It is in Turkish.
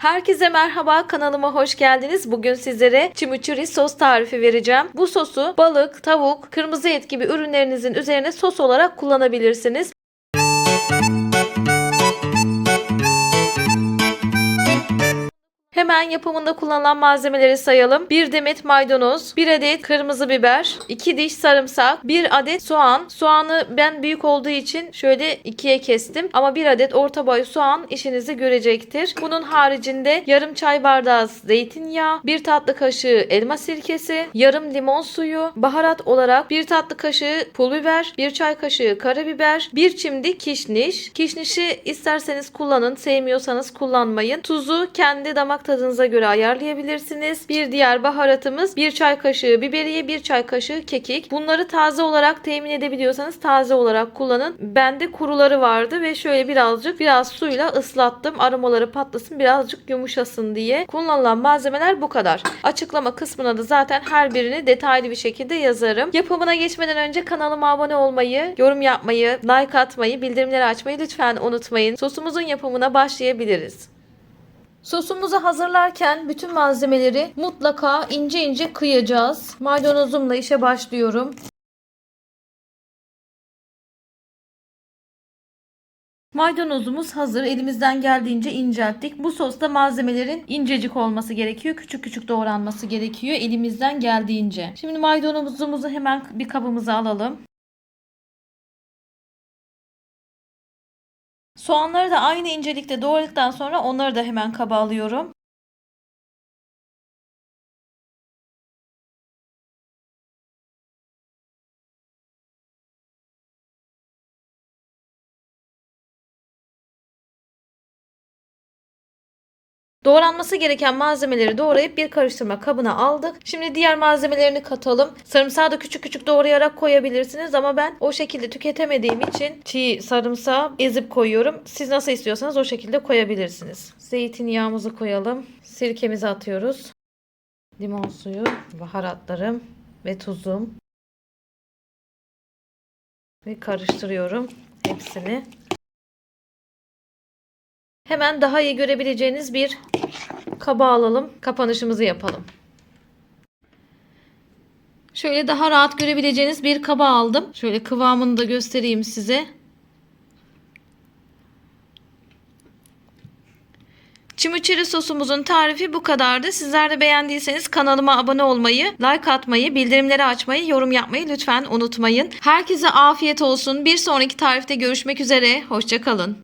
Herkese merhaba kanalıma hoş geldiniz. Bugün sizlere chimichurri sos tarifi vereceğim. Bu sosu balık, tavuk, kırmızı et gibi ürünlerinizin üzerine sos olarak kullanabilirsiniz. Hemen yapımında kullanılan malzemeleri sayalım. 1 demet maydanoz, 1 adet kırmızı biber, 2 diş sarımsak, 1 adet soğan. Soğanı ben büyük olduğu için şöyle ikiye kestim. Ama 1 adet orta boy soğan işinizi görecektir. Bunun haricinde yarım çay bardağı zeytinyağı, 1 tatlı kaşığı elma sirkesi, yarım limon suyu, baharat olarak 1 tatlı kaşığı pul biber, 1 çay kaşığı karabiber, 1 çimdik kişniş. Kişnişi isterseniz kullanın, sevmiyorsanız kullanmayın. Tuzu kendi damak tadınıza göre ayarlayabilirsiniz. Bir diğer baharatımız 1 çay kaşığı biberiye, 1 çay kaşığı kekik. Bunları taze olarak temin edebiliyorsanız taze olarak kullanın. Bende kuruları vardı ve şöyle birazcık biraz suyla ıslattım. Aromaları patlasın, birazcık yumuşasın diye. Kullanılan malzemeler bu kadar. Açıklama kısmına da zaten her birini detaylı bir şekilde yazarım. Yapımına geçmeden önce kanalıma abone olmayı, yorum yapmayı, like atmayı, bildirimleri açmayı lütfen unutmayın. Sosumuzun yapımına başlayabiliriz. Sosumuzu hazırlarken bütün malzemeleri mutlaka ince ince kıyacağız. Maydanozumla işe başlıyorum. Maydanozumuz hazır. Elimizden geldiğince incelttik. Bu sosta malzemelerin incecik olması gerekiyor. Küçük küçük doğranması gerekiyor. Elimizden geldiğince. Şimdi maydanozumuzu hemen bir kabımıza alalım. Soğanları da aynı incelikte doğradıktan sonra onları da hemen kaba alıyorum. Doğranması gereken malzemeleri doğrayıp bir karıştırma kabına aldık. Şimdi diğer malzemelerini katalım. Sarımsağı da küçük küçük doğrayarak koyabilirsiniz ama ben o şekilde tüketemediğim için çiğ sarımsağı ezip koyuyorum. Siz nasıl istiyorsanız o şekilde koyabilirsiniz. Zeytinyağımızı koyalım. Sirkemizi atıyoruz. Limon suyu, baharatlarım ve tuzum. Ve karıştırıyorum hepsini. Hemen daha iyi görebileceğiniz bir kaba alalım. Kapanışımızı yapalım. Şöyle daha rahat görebileceğiniz bir kaba aldım. Şöyle kıvamını da göstereyim size. Chimichurri sosumuzun tarifi bu kadardı. Sizler de beğendiyseniz kanalıma abone olmayı, like atmayı, bildirimleri açmayı, yorum yapmayı lütfen unutmayın. Herkese afiyet olsun. Bir sonraki tarifte görüşmek üzere. Hoşçakalın.